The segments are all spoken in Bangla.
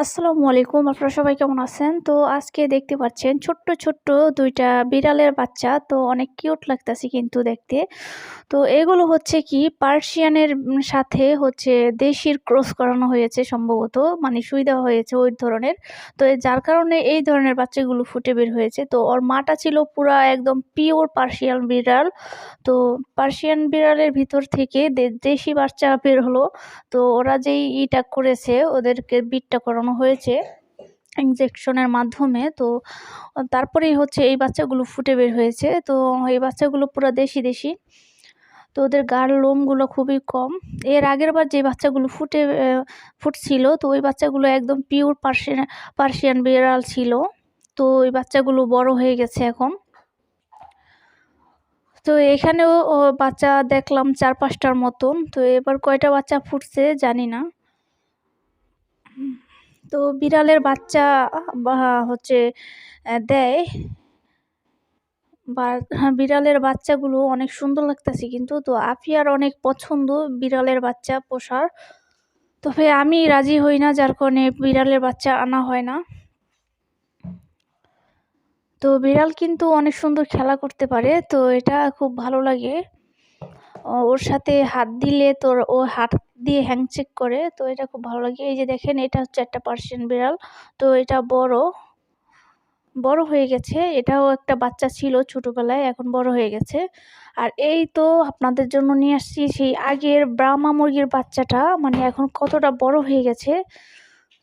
আসসালামু আলাইকুম, আপনারা সবাই কেমন আছেন? তো আজকে দেখতে পাচ্ছেন ছোট্ট ছোট্ট দুইটা বিড়ালের বাচ্চা, তো অনেক কিউট লাগতেছে কিন্তু দেখতে। তো এগুলো হচ্ছে কি, পার্সিয়ানের সাথে হচ্ছে দেশির ক্রস করানো হয়েছে সম্ভবত মানে সুই দেওয়া হয়েছে ওই ধরনের। তো যার কারণে এই ধরনের বাচ্চাগুলো ফুটে বের হয়েছে। তো ওর মাটা ছিল পুরা একদম পিওর পার্সিয়ান বিড়াল। তো পার্সিয়ান বিড়ালের ভিতর থেকে দেশি বাচ্চা বের হলো। তো ওরা যেই ইটা করেছে, ওদেরকে বিটটা করানো হয়েছে ইনজেকশনের মাধ্যমে, তো তারপরেই হচ্ছে এই বাচ্চাগুলো ফুটে বের হয়েছে। তো এই বাচ্চাগুলো পুরো দেশি দেশি। তো ওদের গার লোমগুলো খুবই কম। এর আগের বার যে বাচ্চাগুলো ফুটে ফুটছিল, তো ওই বাচ্চাগুলো একদম পিওর পার্সিয়ান পার্সিয়ান বিড়াল ছিল। তো ওই বাচ্চাগুলো বড় হয়ে গেছে এখন। তো এখানেও বাচ্চা দেখলাম চার পাঁচটার মতন। তো এবার কয়টা বাচ্চা ফুটছে জানি না। তো বিড়ালের বাচ্চা হচ্ছে দেয়। বা বিড়ালের বাচ্চাগুলো অনেক সুন্দর লাগতেছে কিন্তু, তো আফিয়ার অনেক পছন্দ বিড়ালের বাচ্চা পোষার। তবে আমি রাজি হই না, যার কারণে বিড়ালের বাচ্চা আনা হয় না। তো বিড়াল কিন্তু অনেক সুন্দর খেলা করতে পারে, তো এটা খুব ভালো লাগে। ওর সাথে হাত দিলে তোর ও হাত দিয়ে হ্যাংচেক করে, তো এটা খুব ভালো লাগে। এই যে দেখেন, এটা হচ্ছে একটা পার্সিয়ান বিড়াল, তো এটা বড় বড় হয়ে গেছে। এটাও একটা বাচ্চা ছিল ছোটোবেলায়, এখন বড় হয়ে গেছে। আর এই তো আপনাদের জন্য নিয়ে আসছি সেই আগের ব্রাহ্মা মুরগির বাচ্চাটা মানে এখন কতটা বড় হয়ে গেছে।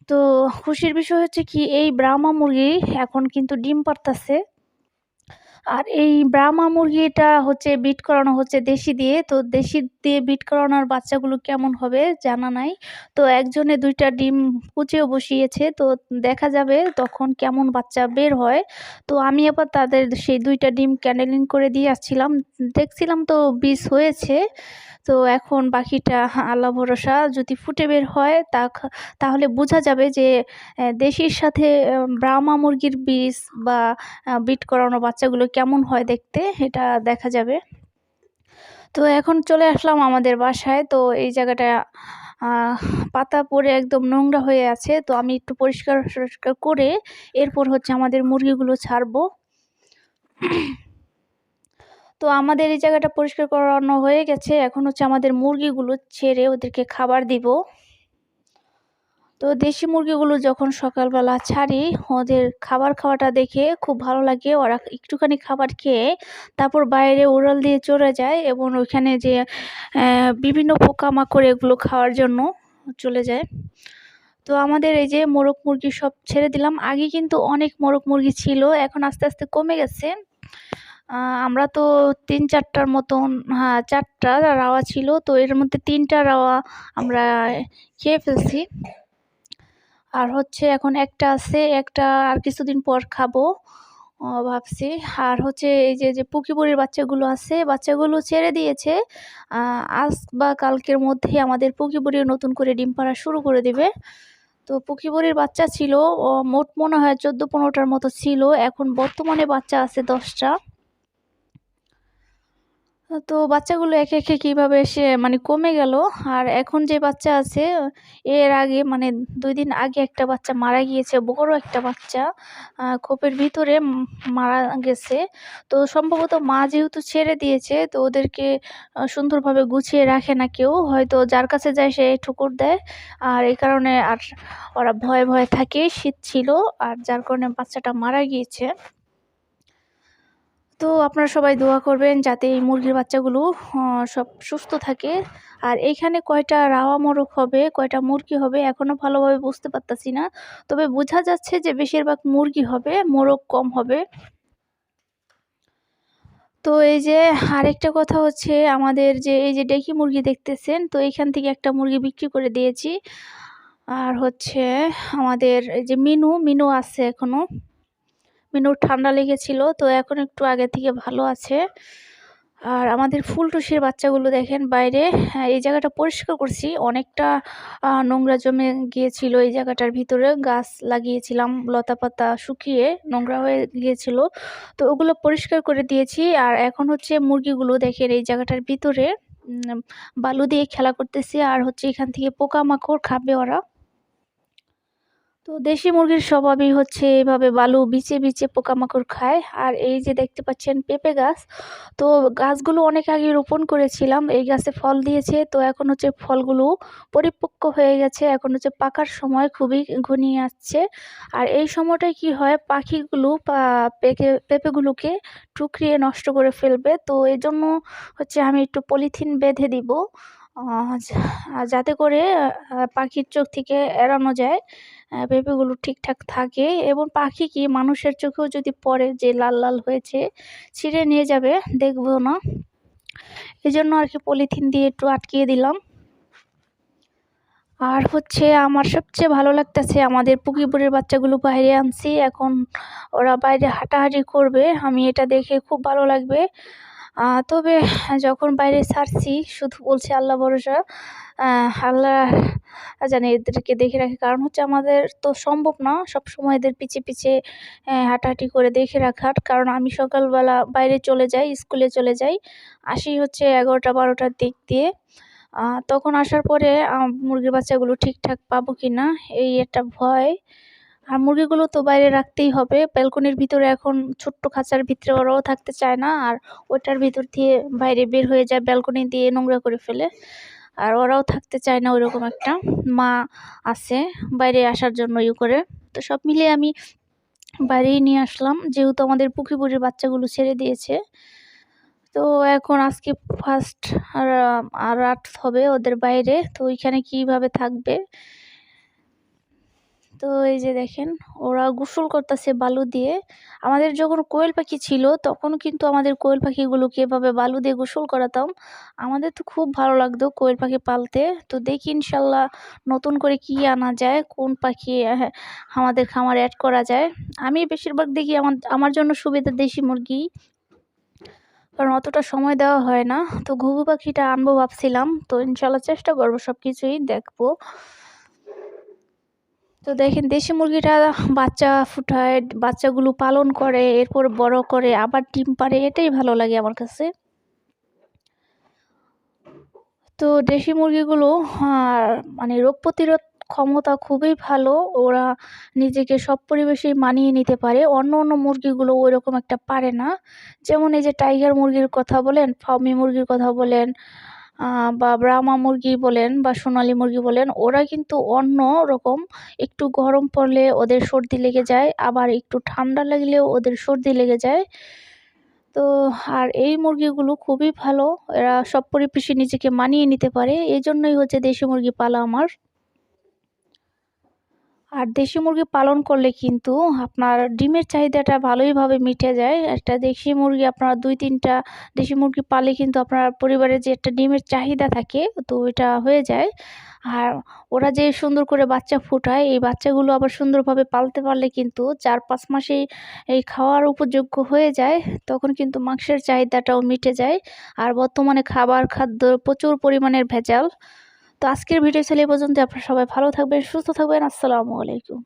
তো খুশির বিষয় হচ্ছে কি, এই ব্রাহ্মা মুরগি এখন কিন্তু ডিম পারতাছে আর এই ব্রাহ্মা মুরগিটা হচ্ছে বিট করানো হচ্ছে দেশি দিয়ে, তো দেশি দিয়ে বিট করানোর বাচ্চাগুলো কেমন হবে জানা নাই। তো একজনে দুইটা ডিম কুচেও বসিয়েছে, তো দেখা যাবে তখন কেমন বাচ্চা বের হয়। তো আমি আবার তাদের সেই দুইটা ডিম ক্যান্ডেলিং করে দিয়ে আসছিলাম। দেখছিলাম তো বিষ হয়েছে, তো এখন বাকিটা আল্লাহ ভরসা, যদি ফুটে বের হয় তা তাহলে বোঝা যাবে যে দেশির সাথে ব্রাহ্মা মুরগির বিষ বা বিট করানো বাচ্চাগুলো কেমন হয় দেখতে, এটা দেখা যাবে। তো এখন চলে আসলাম আমাদের বাসায়। তো এই জায়গাটা পাতা পরে একদম নোংরা হয়ে আছে। তো আমি একটু পরিষ্কার টরিষ্কার করে এরপর হচ্ছে আমাদের মুরগিগুলো ছাড়বো। তো আমাদের এই জায়গাটা পরিষ্কার করানো হয়ে গেছে। এখন হচ্ছে আমাদের মুরগিগুলো ছেড়ে ওদেরকে খাবার দিব। তো দেশি মুরগিগুলো যখন সকালবেলা ছাড়ি, ওদের খাবার খাওয়াটা দেখে খুব ভালো লাগে। ওরা একটুখানি খাবার খেয়ে তারপর বাইরে উড়াল দিয়ে চলে যায় এবং ওইখানে যে বিভিন্ন পোকামাকড় এগুলো খাওয়ার জন্য চলে যায়। তো আমাদের এই যে মোরগ মুরগি সব ছেড়ে দিলাম। আগে কিন্তু অনেক মোরগ মুরগি ছিল, এখন আস্তে আস্তে কমে গেছে। আমরা তো তিন চারটার মতন হ্যাঁ চারটা রাওয়া ছিল, তো এর মধ্যে তিনটা রাওয়া আমরা খেয়ে ফেলছি। আর হচ্ছে এখন একটা আছে, একটা আর কিছুদিন পর খাব ভাবছি। আর হচ্ছে এই যে যে পুকিপুরির বাচ্চাগুলো আছে, বাচ্চাগুলো ছেড়ে দিয়েছে আজ বা কালকের মধ্যে আমাদের পুকিপুরিও নতুন করে ডিম পাড়া শুরু করে দিবে। তো পুকিপুরির বাচ্চা ছিল মোট মনে হয় চোদ্দ পনেরোটার মতো ছিল, এখন বর্তমানে বাচ্চা আছে দশটা। তো বাচ্চাগুলো একে একে কীভাবে এসে মানে কমে গেল? আর এখন যে বাচ্চা আছে, এর আগে মানে দুই দিন আগে একটা বাচ্চা মারা গিয়েছে, বড় একটা বাচ্চা খোপের ভিতরে মারা গেছে। তো সম্ভবত মা যেহেতু ছেড়ে দিয়েছে, তো ওদেরকে সুন্দরভাবে গুছিয়ে রাখে না কেউ। হয়তো যার কাছে যায়, সে ঠুকুর দেয়। আর এই কারণে আর ওরা ভয়ে ভয়ে থাকে, শীত ছিল। আর যার কারণে বাচ্চাটা মারা গিয়েছে। তো আপনারা সবাই দোয়া করবেন যাতে এই মুরগির বাচ্চাগুলো সব সুস্থ থাকে। আর এইখানে কয়টা রাওয়া মোরগ হবে, কয়টা মুরগি হবে এখনও ভালোভাবে বুঝতে পারতাছি না। তবে বোঝা যাচ্ছে যে বেশিরভাগ মুরগি হবে, মোরগ কম হবে। তো এই যে আরেকটা কথা হচ্ছে, আমাদের যে এই যে ডেকি মুরগি দেখতেছেন, তো এইখান থেকে একটা মুরগি বিক্রি করে দিয়েছি। আর হচ্ছে আমাদের এই যে মিনু মিনু আছে এখনও। মিনুর ঠান্ডা লেগেছিল তো এখন একটু আগে থেকে ভালো আছে। আর আমাদের ফুলটুসির বাচ্চাগুলো দেখেন বাইরে হ্যাঁ, এই জায়গাটা পরিষ্কার করছি অনেকটা নোংরা জমে গিয়েছিল এই জায়গাটার ভিতরে গাছ লাগিয়েছিলাম লতা পাতা শুকিয়ে নোংরা হয়ে গিয়েছিল তো ওগুলো পরিষ্কার করে দিয়েছি। আর এখন হচ্ছে মুরগিগুলো দেখেন এই জায়গাটার ভিতরে বালু দিয়ে খেলা করতেছে আর হচ্ছে এখান থেকে পোকামাকড় খাবে ওরা। তো দেশি মুরগির স্বভাবই হচ্ছে এভাবে বালু বিচে বিচে পোকামাকড় খায়। আর এই যে দেখতে পাচ্ছেন পেঁপে গাছ, তো গাছগুলো অনেক আগে রোপণ করেছিলাম, এই গাছে ফল দিয়েছে। তো এখন হচ্ছে ফলগুলো পরিপক্ক হয়ে গেছে, এখন হচ্ছে পাকার সময় খুবই ঘনিয়ে আসছে। আর এই সময়টায় কি হয়, পাখিগুলো পেকে, পেঁপেগুলোকে টুকরিয়ে নষ্ট করে ফেলবে। তো এই জন্য হচ্ছে আমি একটু পলিথিন বেঁধে দিব যাতে করে পাখির চোখ থেকে এড়ানো যায়। পেঁপেগুলো ঠিকঠাক থাকে এবং পাখি কি মানুষের চোখেও যদি পড়ে যে লাল লাল হয়েছে, ছিঁড়ে নিয়ে যাবে, দেখব না। এই জন্য আর কি পলিথিন দিয়ে একটু আটকিয়ে দিলাম। আর হচ্ছে আমার সবচেয়ে ভালো লাগতেছে আমাদের পুকিপুরের বাচ্চাগুলো বাইরে আনছি। এখন ওরা বাইরে হাঁটাহাঁটি করবে, আমি এটা দেখে খুব ভালো লাগবে। তবে যখন বাইরে ছাড়ছি, শুধু বলছি আল্লাহ ভরসা আল্লাহ জানে এদেরকে দেখে রাখে। কারণ হচ্ছে আমাদের তো সম্ভব না সব সময় এদের পিছে পিছে হাঁটাহাঁটি করে দেখে রাখার। কারণ আমি সকালবেলা বাইরে চলে যাই, স্কুলে চলে যাই, আসি হচ্ছে এগারোটা, বারোটার দিক দিয়ে। তখন আসার পরে মুরগির বাচ্চাগুলো ঠিকঠাক পাবো কি না এই একটা ভয়। আর মুরগিগুলো তো বাইরে রাখতেই হবে। ব্যালকনির ভিতরে এখন ছোট্ট খাঁচার ভিতরে ওরাও থাকতে চায় না, আর ওটার ভিতর দিয়ে বাইরে বের হয়ে যায় ব্যালকনি দিয়ে নোংরা করে ফেলে। আর ওরাও থাকতে চায় না ওইরকম একটা। মা আছে বাইরে আসার জন্য ইয়ে করে। তো সব মিলিয়ে আমি বাইরেই নিয়ে আসলাম, যেহেতু আমাদের পুকুরিপুরির বাচ্চাগুলো ছেড়ে দিয়েছে। তো এখন আজকে ফার্স্ট আর রাত হবে ওদের বাইরে। তো ওইখানে কীভাবে থাকবে? তো এই যে দেখেন, ওরা গোসল করতেছে বালু দিয়ে। আমাদের যখন কোয়েল পাখি ছিল, তখন কিন্তু আমাদের কোয়েল পাখিগুলোকে এভাবে বালু দিয়ে গোসল করাতাম। আমাদের তো খুব ভালো লাগতো কোয়েল পাখি পালতে। তো দেখি ইনশাল্লাহ নতুন করে কি আনা যায়, কোন পাখি আমাদের খামার অ্যাড করা যায়। আমি বেশিরভাগ দেখি আমার আমার জন্য সুবিধা দেশি মুরগি। কারণ অতটা সময় দেওয়া হয় না। তো ঘুঘু পাখিটা আনব ভাবছিলাম। তো ইনশাল্লাহ চেষ্টা করব সব কিছুই দেখব। তো দেখেন দেশি মুরগিটা বাচ্চা ফুটায়, বাচ্চাগুলো পালন করে, এরপর বড় করে, আবার ডিম পারে এটাই ভালো লাগে আমার কাছে। তো দেশি মুরগিগুলো মানে রোগ প্রতিরোধ ক্ষমতা খুবই ভালো, ওরা নিজেকে সব পরিবেশেই মানিয়ে নিতে পারে, অন্য অন্য মুরগিগুলো ওই রকম একটা পারে না। যেমন এই যে টাইগার মুরগির কথা বলেন ফার্মি মুরগির কথা বলেন বা ব্রাহ্মা মুরগি বলেন বা সোনালি মুরগি বলেন, ওরা কিন্তু অন্য রকম একটু গরম পড়লে ওদের সর্দি লেগে যায়, আবার একটু ঠান্ডা লাগলেও ওদের সর্দি লেগে যায়। তো আর এই মুরগিগুলো খুবই ভালো, এরা সব পরিবেশে নিজেকে মানিয়ে নিতে পারে এই জন্যই হচ্ছে দেশি মুরগি পালা আমার। আর দেশি মুরগি পালন করলে কিন্তু আপনার ডিমের চাহিদাটা ভালোইভাবে মিটে যায়। একটা দেশি মুরগি আপনার দুই, তিনটা দেশি মুরগি পালে কিন্তু আপনার পরিবারে যে একটা ডিমের চাহিদা থাকে, তো ওইটা হয়ে যায়। আর ওরা যে সুন্দর করে বাচ্চা ফুটায়, এই বাচ্চাগুলো আবার সুন্দরভাবে পালতে পারলে কিন্তু চার পাঁচ মাসেই এই খাওয়ার উপযোগ্য হয়ে যায়, তখন কিন্তু মাংসের চাহিদাটাও মিটে যায়। আর বর্তমানে খাবার খাদ্য প্রচুর পরিমাণের ভেজাল। তো আজকের ভিডিও ছিল এই পর্যন্ত আপনারা সবাই ভালো থাকবেন সুস্থ থাকবেন। আসসালামু আলাইকুম।